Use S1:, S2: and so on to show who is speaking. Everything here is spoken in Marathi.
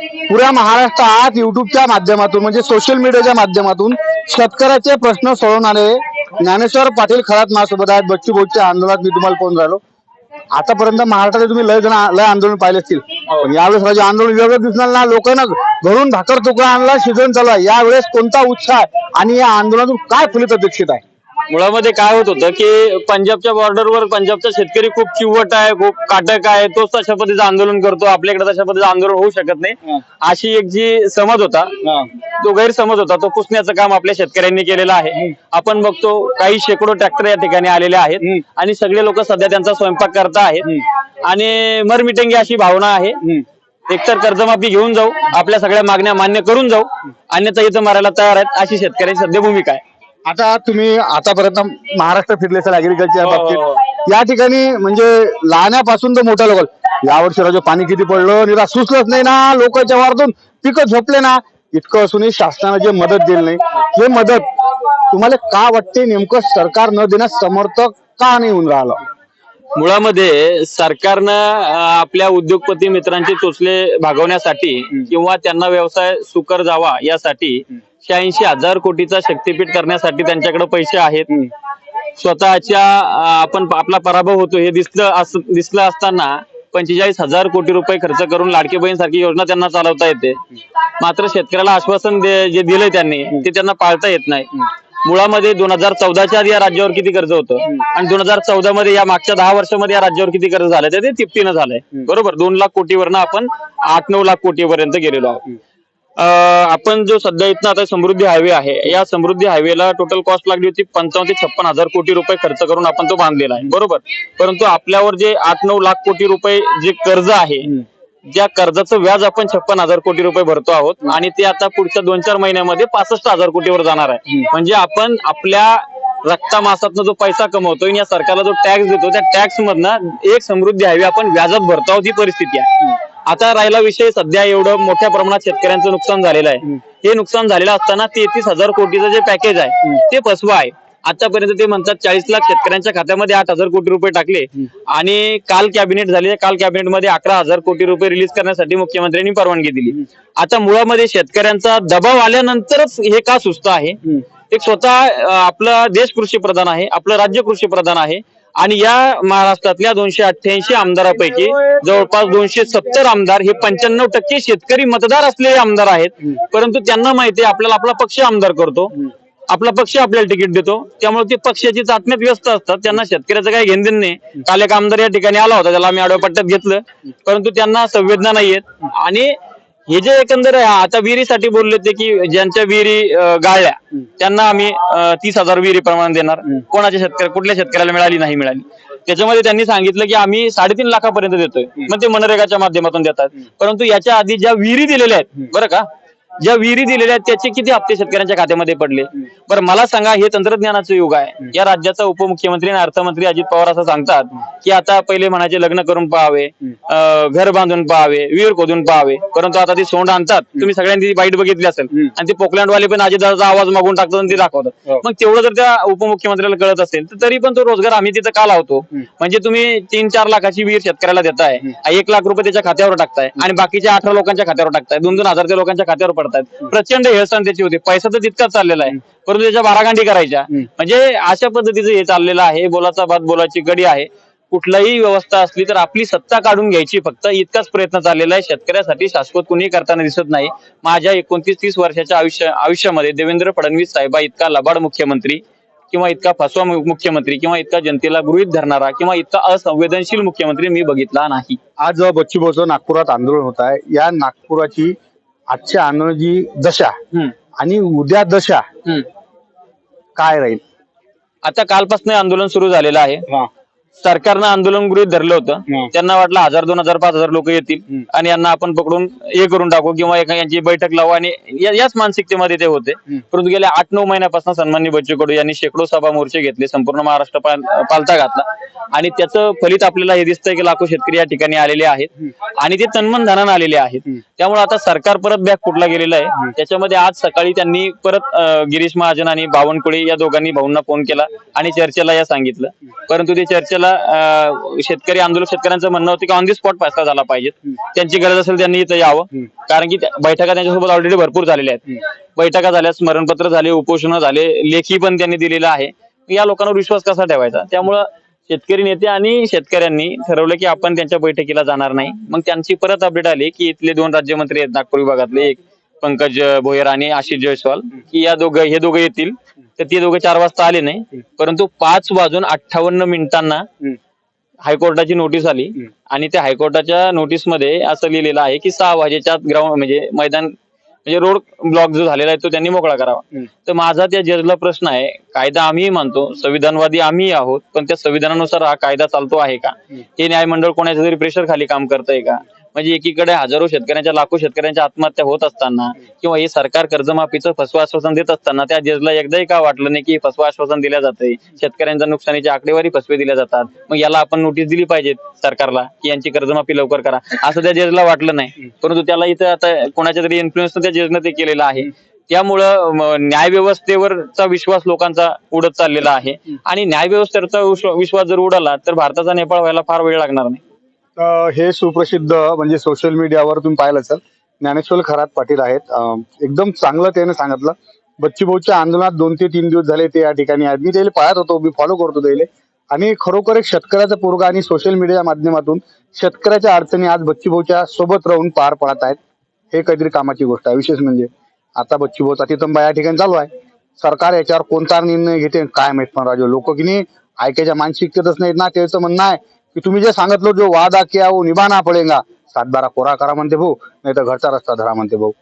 S1: पुऱ्या महाराष्ट्रात युट्यूबच्या माध्यमातून म्हणजे सोशल मीडियाच्या माध्यमातून शेतकऱ्याचे प्रश्न सोडवणारे ज्ञानेश्वर पाटील खरात माझ्यासोबत आहेत. बच्चू भाऊच्या आंदोलनात मी तुम्हाला फोन झालो आतापर्यंत महाराष्ट्रात तुम्ही लय जण लय आंदोलन पाहिले असतील. पण यावेळेस राजे आंदोलन वेगळं दिसणार ना? लोकांना घरून भाकर तुकडा आणला शिजन चालू आहे. यावेळेस कोणता उत्साह आहे? आणि या आंदोलनातून काय फलित अपेक्षित आहे?
S2: मुळामध्ये काय होत होतं की पंजाबच्या बॉर्डरवर पंजाबचा शेतकरी खूप चिवट आहे खूप काटक आहे तोच तशा पद्धतीचं आंदोलन करतो आपल्याकडे तशा पद्धतीचं आंदोलन होऊ शकत नाही. अशी एक जी समज होता तो गैरसमज होता तो पुसण्याचं काम आपल्या शेतकऱ्यांनी केलेलं आहे. आपण बघतो काही शेकडो ट्रॅक्टर या ठिकाणी आलेले आहेत आणि सगळे लोक सध्या त्यांचा स्वयंपाक करता आहेत. आणि मरमिटेंगी अशी भावना आहे. एकतर कर्जमाफी घेऊन जाऊ आपल्या सगळ्या मागण्या मान्य करून जाऊ अन्यथा इथं मारायला तयार आहेत अशी शेतकऱ्यांची सध्या भूमिका आहे.
S1: आता तुम्ही आतापर्यंत महाराष्ट्र फिरले असेल अग्रिकल्चर
S2: हो,
S1: बाबतीत. या ठिकाणी म्हणजे लहान्यापासून तर मोठ्या लोक यावर्षी राजू पाणी किती पडलं? निरा सुचलंच नाही ना. लोकांच्या वारातून पिकं झोपले ना. इतकं असूनही शासनानं जे मदत दिली नाही. हे मदत तुम्हाला का वाटते? नेमकं सरकार न देण्यास समर्थक का नाही होऊन राहिलं?
S2: मुळामध्ये सरकारनं आपल्या उद्योगपती मित्रांचे चोचले भागवण्यासाठी किंवा त्यांना व्यवसाय सुकर जावा यासाठी शहाऐंशी हजार कोटीचा शक्तीपीठ करण्यासाठी त्यांच्याकडे पैसे आहेत. स्वतःच्या आपण आपला पराभव होतो हे दिसलं अस- दिसलं असताना पंचेचाळीस हजार कोटी रुपये खर्च करून लाडकी बहीण सारखी योजना त्यांना चालवता येते. मात्र शेतकऱ्याला आश्वासन जे दिलंय त्यांनी ते त्यांना पाळता येत नाही. मुळामध्ये दोन हजार चौदाच्या आधी या राज्यावर किती कर्ज होतं? आणि दोन हजार चौदा मध्ये या मागच्या दहा वर्षामध्ये या राज्यावर किती कर्ज झालंय तर ते तिप्पटीनं झालंय. बरोबर? दोन लाख कोटीवरनं आपण आठ नऊ लाख कोटीपर्यंत गेलेलो आहोत. अं, आपण जो सध्या इथनं आता समृद्धी हायवे आहे या समृद्धी हायवेला टोटल कॉस्ट लागली होती पंचावन्न ते छप्पन हजार कोटी रुपये खर्च करून आपण तो बांधलेला आहे. बरोबर? परंतु आपल्यावर जे आठ नऊ लाख कोटी रुपये जे कर्ज आहे ज्या कर्जाचं व्याज आपण छप्पन हजार कोटी रुपये भरतो आहोत आणि ते आता पुढच्या दोन चार महिन्यामध्ये पासष्ट हजार कोटीवर जाणार आहे. म्हणजे आपण आपल्या रक्ता मासातनं जो पैसा कमवतो आणि या सरकारला जो टॅक्स देतो त्या टॅक्स मधनं एक समृद्धी हायवे आपण व्याजात भरतो आहोत ही परिस्थिती आहे. आता राहिला विषय सध्या एवढं मोठ्या प्रमाणात शेतकऱ्यांचं नुकसान झालेलं आहे. हे नुकसान झालेलं असताना तेहतीस हजार कोटीचं जे पॅकेज आहे ते फसवा आहे. आतापर्यंत ते म्हणतात चाळीस लाख शेतकऱ्यांच्या खात्यामध्ये आठ हजार कोटी रुपये टाकले. आणि काल कॅबिनेट झाले. काल कॅबिनेटमध्ये अकरा हजार कोटी रुपये रिलीज करण्यासाठी मुख्यमंत्र्यांनी परवानगी दिली. आता मुळामध्ये शेतकऱ्यांचा दबाव आल्यानंतरच हे का सुस्त आहे? एक स्वतः आपला देश कृषी प्रधान आहे आपलं राज्य कृषी प्रधान आहे. आणि या महाराष्ट्रातल्या दोनशे अठ्ठ्याऐंशी आमदारापैकी जवळपास दोनशे सत्तर आमदार हे पंच्याण्णव टक्के शेतकरी मतदार असलेले आमदार आहेत. परंतु त्यांना माहिती आहे आपल्याला आपला पक्ष आमदार करतो. आपला पक्ष आपल्याला तिकीट देतो. त्यामुळे ते पक्षाची चाचण्यात व्यस्त असतात. त्यांना शेतकऱ्याचं काही घेणदेण नाही. काल एक आमदार या ठिकाणी आला होता. त्याला आम्ही आडव्या पट्ट्यात घेतलं परंतु त्यांना संवेदना नाहीयेत आणि हे जे एकंदर आहे, आता विहिरीसाठी बोलले ते की ज्यांच्या विहिरी गाळल्या त्यांना आम्ही तीस हजार विहिरी प्रमाण देणार. कोणाच्या शेतकऱ्या कुठल्या शेतकऱ्याला मिळाली नाही मिळाली. त्याच्यामध्ये त्यांनी सांगितलं की आम्ही साडेतीन लाखापर्यंत देतोय. मग ते मनरेगाच्या माध्यमातून देतात. परंतु याच्या आधी ज्या विहिरी दिलेल्या आहेत बरं का ज्या विहिरी दिलेल्या आहेत त्याचे किती हप्ते शेतकऱ्यांच्या खात्यामध्ये पडले? बरं मला सांगा हे तंत्रज्ञानाचं युग आहे. या राज्याचा उपमुख्यमंत्री आणि अर्थमंत्री अजित पवार असं सांगतात की आता पहिले म्हणायचे लग्न करून पाहावे घर बांधून पाहावे विहीर खोदून पाहावे. परंतु आता ती सोंड आणतात. तुम्ही सगळ्यांनी ती बाईट बघितली असेल. आणि ते पोकलँडवाले पण अजितदाचा आवाज मागून टाकतात आणि ते दाखवतात. मग तेवढं जर त्या उपमुख्यमंत्र्याला कळत असेल तर तरी पण तो रोजगार आम्ही तिथं का लावतो? म्हणजे तुम्ही तीन चार लाखाची विहीर शेतकऱ्याला देताय एक लाख रुपये त्याच्या खात्यावर टाकताय आणि बाकीच्या अठरा लोकांच्या खात्यावर टाकताय. दोन दोन हजार त्या लोकांच्या खात्यावर पडतायत प्रचंड हेळसाण त्याची होती. पैसा तर तितकाच चाललेला आहे. परंतु त्याच्या बारागांडी करायच्या. म्हणजे अशा पद्धतीचं हे चाललेलं आहे. बोलाचा बात बोलाची गडी आहे. कुठलाही व्यवस्था असली तर आपली सत्ता काढून घ्यायची. फक्त इतकाच प्रयत्न चाललेला आहे. शेतकऱ्यासाठी शाश्वत कुणीही करताना दिसत नाही. माझ्या एकोणतीस तीस वर्षाच्या आयुष्य आयुष्यामध्ये देवेंद्र फडणवीस साहेबा इतका लबाड मुख्यमंत्री किंवा इतका फसवा मुख्यमंत्री किंवा इतका जनतेला गृहित धरणारा किंवा इतका असंवेदनशील मुख्यमंत्री मी बघितला नाही.
S1: आज बच्चू भाऊचं नागपुरात आंदोलन होत आहे या नागपुराची आजच्या आंदोलनाची दशा आणि उद्या दशा. काय राहील?
S2: आता कालपासून आंदोलन सुरू झालेलं आहे. सरकारनं आंदोलन गृहित धरलं होतं. त्यांना वाटलं हजार दोन हजार पाच हजार लोक येतील आणि यांना आपण पकडून हे करून टाकू किंवा एका यांची बैठक लावू आणि याच मानसिकतेमध्ये ते होते. परंतु गेल्या आठ नऊ महिन्यापासून सन्माननीय बच्चू कडू यांनी शेकडो सभा मोर्चे घेतले संपूर्ण महाराष्ट्र पाल- पालथा घातला. आणि त्याचं फलित आपल्याला हे दिसतंय की लाखो शेतकरी या ठिकाणी आलेले आहेत. आणि ते तन्मन धनानं आलेले आहेत. त्यामुळे आता सरकार परत बॅग कुठला गेलेला आहे. त्याच्यामध्ये आज सकाळी त्यांनी परत गिरीश महाजन आणि बावनकुळे या दोघांनी भाऊंना फोन केला आणि चर्चेला या सांगितलं. परंतु ते चर्चेला त्याला शेतकरी आंदोलक शेतकऱ्यांचं म्हणणं होतं की ऑन दी स्पॉट फैसला झाला पाहिजे. त्यांची गरज असेल त्यांनी इथं यावं. कारण की बैठका त्यांच्यासोबत ऑलरेडी भरपूर झालेल्या आहेत. बैठका झाल्या स्मरणपत्र झाले उपोषण झाले लेखी पण त्यांनी दिलेलं आहे. या लोकांवर विश्वास कसा ठेवायचा? त्यामुळं शेतकरी नेते आणि शेतकऱ्यांनी ठरवलं की आपण त्यांच्या बैठकीला जाणार नाही. मग त्यांची परत अपडेट आली की इथले दोन राज्यमंत्री आहेत नागपूर विभागातले एक पंकज भोयर आणि आशिष जयस्वाल की या दोघं हे दोघं येतील. तर ते दोघं चार वाजता आले नाही. परंतु पाच वाजून अठ्ठावन्न मिनिटांना हायकोर्टाची नोटीस आली. आणि त्या हायकोर्टाच्या नोटीसमध्ये असं लिहिलेलं आहे की सहा वाजेच्या ग्राउंड म्हणजे मैदान म्हणजे रोड ब्लॉक जो झालेला आहे तो त्यांनी मोकळा करावा. तर माझा त्या जजला प्रश्न आहे कायदा आम्हीही मानतो संविधानवादी आम्ही आहोत पण त्या संविधानानुसार हा कायदा चालतो आहे का? हे न्यायमंडळ कोणाच्या तरी प्रेशर खाली काम करतंय का? म्हणजे एकीकडे हजारो शेतकऱ्यांच्या लाखो शेतकऱ्यांच्या आत्महत्या होत असताना किंवा हे सरकार कर्जमाफीचं फसवं आश्वासन देत असताना त्या जजला एकदाही का वाटलं नाही की फसवं आश्वासन दिल्या जाते शेतकऱ्यांच्या नुकसानीची आकडेवारी फसवे दिल्या जातात. मग याला आपण नोटीस दिली पाहिजे सरकारला की यांची कर्जमाफी लवकर करा. असं त्या जजला वाटलं नाही. परंतु त्याला इथं आता कोणाच्या तरी इन्फ्लुएन्स त्या जजनं ते केलेलं आहे. त्यामुळं न्यायव्यवस्थेवरचा विश्वास लोकांचा उडत चाललेला आहे. आणि न्यायव्यवस्थेवरचा विश्वास जर उडाला तर भारताचा नेपाळ व्हायला फार वेळ लागणार नाही.
S1: हे सुप्रसिद्ध म्हणजे सोशल मीडियावर तुम्ही पाहिलं असाल ज्ञानेश्वर खरात पाटील आहेत. एकदम चांगलं त्याने सांगितलं. बच्ची भाऊच्या आंदोलनात दोन ते तीन दिवस झाले ते या ठिकाणी आहेत. मी त्याला पाहत होतो मी फॉलो करतो त्याला. आणि खरोखर एक शेतकऱ्याचा पोरगा आणि सोशल मीडियाच्या माध्यमातून शेतकऱ्याच्या अडचणी आज बच्ची भाऊच्या सोबत राहून पार पडत आहेत. हे काहीतरी कामाची गोष्ट आहे. विशेष म्हणजे आता बच्ची भाऊचा तिथंबा या ठिकाणी चालू आहे. सरकार याच्यावर कोणता निर्णय घेते काय माहीत पण राजू. लोक की नाही ऐकायच्या मानसिकतेतच नाहीत ना त्याचं म्हणणं आहे की तुम्ही जे सांगितलं जो वादा किया वो निभाना पडेगा. सातबारा कोरा करा म्हणते भाऊ नाही तर घरचा रस्ता धरा म्हणते भाऊ